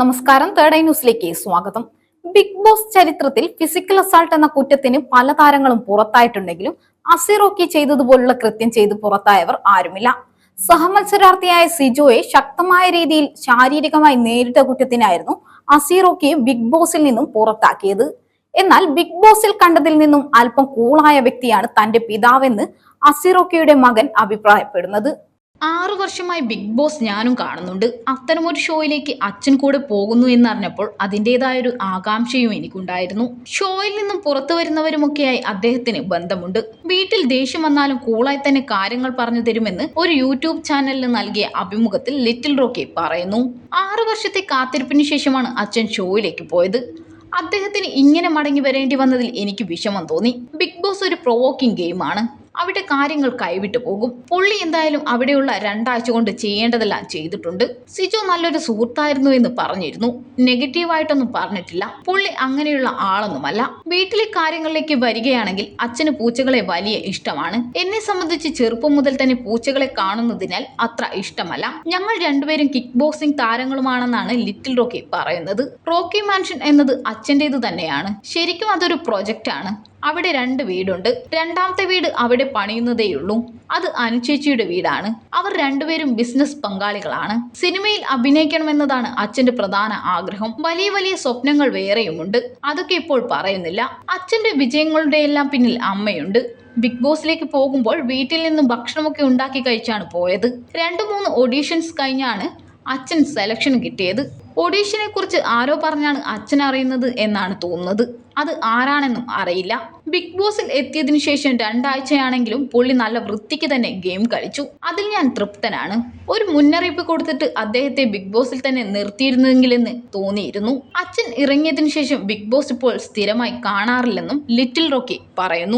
നമസ്കാരം. Third eye ന്യൂസിലേക്ക് സ്വാഗതം. ബിഗ് ബോസ് ചരിത്രത്തിൽ ഫിസിക്കൽ അസാൾട്ട് എന്ന കുറ്റത്തിന് പല താരങ്ങളും പുറത്തായിട്ടുണ്ടെങ്കിലും അസിറോക്കി ചെയ്തതുപോലുള്ള കൃത്യം ചെയ്ത് പുറത്തായവർ ആരുമില്ല. സഹമത്സരാർത്ഥിയായ സിജോയെ ശക്തമായ രീതിയിൽ ശാരീരികമായി നേരിട്ട കുറ്റത്തിനായിരുന്നു അസീറോക്കിയെ ബിഗ് ബോസിൽ നിന്നും പുറത്താക്കിയത്. എന്നാൽ ബിഗ് ബോസിൽ കണ്ടതിൽ നിന്നും അല്പം കൂളായ വ്യക്തിയാണ് തന്റെ പിതാവെന്ന് അസിറോക്കിയുടെ മകൻ അഭിപ്രായപ്പെടുന്നത്. ആറു വർഷമായി ബിഗ് ബോസ് ഞാനും കാണുന്നുണ്ട്. അത്തരമൊരു ഷോയിലേക്ക് അച്ഛൻ കൂടെ പോകുന്നു എന്നറിഞ്ഞപ്പോൾ അതിന്റെതായൊരു ആകാംക്ഷയും എനിക്കുണ്ടായിരുന്നു. ഷോയിൽ നിന്നും പുറത്തു വരുന്നവരുമൊക്കെയായി അദ്ദേഹത്തിന് ബന്ധമുണ്ട്. വീട്ടിൽ ദേഷ്യം വന്നാലും കൂളായി തന്നെ കാര്യങ്ങൾ പറഞ്ഞു തരുമെന്ന് ഒരു യൂട്യൂബ് ചാനലിന് നൽകിയ അഭിമുഖത്തിൽ ലിറ്റിൽ റോക്കി പറയുന്നു. ആറു വർഷത്തെ കാത്തിരിപ്പിന് ശേഷമാണ് അച്ഛൻ ഷോയിലേക്ക് പോയത്. അദ്ദേഹത്തിന് ഇങ്ങനെ മടങ്ങി വരേണ്ടി വന്നതിൽ എനിക്ക് വിഷമം തോന്നി. ബിഗ് ബോസ് ഒരു പ്രൊവോക്കിംഗ് ഗെയിമാണ് അവിടെ കാര്യങ്ങൾ കൈവിട്ടു പോകും. പുള്ളി എന്തായാലും അവിടെയുള്ള രണ്ടാഴ്ച കൊണ്ട് ചെയ്യേണ്ടതെല്ലാം ചെയ്തിട്ടുണ്ട്. സിജു നല്ലൊരു സുഹൃത്തായിരുന്നു എന്ന് പറഞ്ഞിരുന്നു. നെഗറ്റീവായിട്ടൊന്നും പറഞ്ഞിട്ടില്ല. പുള്ളി അങ്ങനെയുള്ള ആളൊന്നുമല്ല. വീട്ടിലെ കാര്യങ്ങളിലേക്ക് വരികയാണെങ്കിൽ അച്ഛന് പൂച്ചകളെ വലിയ ഇഷ്ടമാണ്. എന്നെ സംബന്ധിച്ച് ചെറുപ്പം മുതൽ തന്നെ പൂച്ചകളെ കാണുന്നതിനാൽ അത്ര ഇഷ്ടമല്ല. ഞങ്ങൾ രണ്ടുപേരും കിക്ക് ബോക്സിംഗ് താരങ്ങളുമാണെന്നാണ് ലിറ്റിൽ റോക്കി പറയുന്നത്. റോക്കി മാൻഷൻ എന്നത് അച്ഛന്റേത് തന്നെയാണ്. ശരിക്കും അതൊരു പ്രൊജക്റ്റാണ് അവിടെ രണ്ട് വീടുണ്ട്. രണ്ടാമത്തെ വീട് അവിടെ പണിയുന്നതേയുള്ളൂ. അത് അനുചേച്ചിയുടെ വീടാണ്. അവർ രണ്ടുപേരും ബിസിനസ് പങ്കാളികളാണ്. സിനിമയിൽ അഭിനയിക്കണമെന്നതാണ് അച്ഛന്റെ പ്രധാന ആഗ്രഹം. വലിയ വലിയ സ്വപ്നങ്ങൾ വേറെയുമുണ്ട്. അതൊക്കെ ഇപ്പോൾ പറയുന്നില്ല. അച്ഛന്റെ വിജയങ്ങളുടെ എല്ലാം പിന്നിൽ അമ്മയുണ്ട്. ബിഗ് ബോസിലേക്ക് പോകുമ്പോൾ വീട്ടിൽ നിന്നും ഭക്ഷണമൊക്കെ ഉണ്ടാക്കി കഴിച്ചാണ് പോയത്. രണ്ടു മൂന്ന് ഓഡീഷൻസ് കഴിഞ്ഞാണ് അച്ഛൻ സെലക്ഷൻ കിട്ടിയത്. ഓഡീഷനെ കുറിച്ച് ആരോ പറഞ്ഞാണ് അച്ഛൻ അറിയുന്നത് എന്നാണ് തോന്നുന്നത്. അത് ആരാണെന്നും അറിയില്ല. ബിഗ് ബോസിൽ എത്തിയതിനു ശേഷം രണ്ടാഴ്ചയാണെങ്കിലും പുള്ളി നല്ല വൃത്തിക്ക് തന്നെ ഗെയിം കളിച്ചു. അതിൽ ഞാൻ തൃപ്തനാണ്. ഒരു മുന്നറിയിപ്പ് കൊടുത്തിട്ട് അദ്ദേഹത്തെ ബിഗ് ബോസിൽ തന്നെ നിർത്തിയിരുന്നെങ്കിലെന്ന് തോന്നിയിരുന്നു. അച്ഛൻ ഇറങ്ങിയതിനു ശേഷം ബിഗ് ബോസ് ഇപ്പോൾ സ്ഥിരമായി കാണാറില്ലെന്നും ലിറ്റിൽ റോക്കി പറയുന്നു.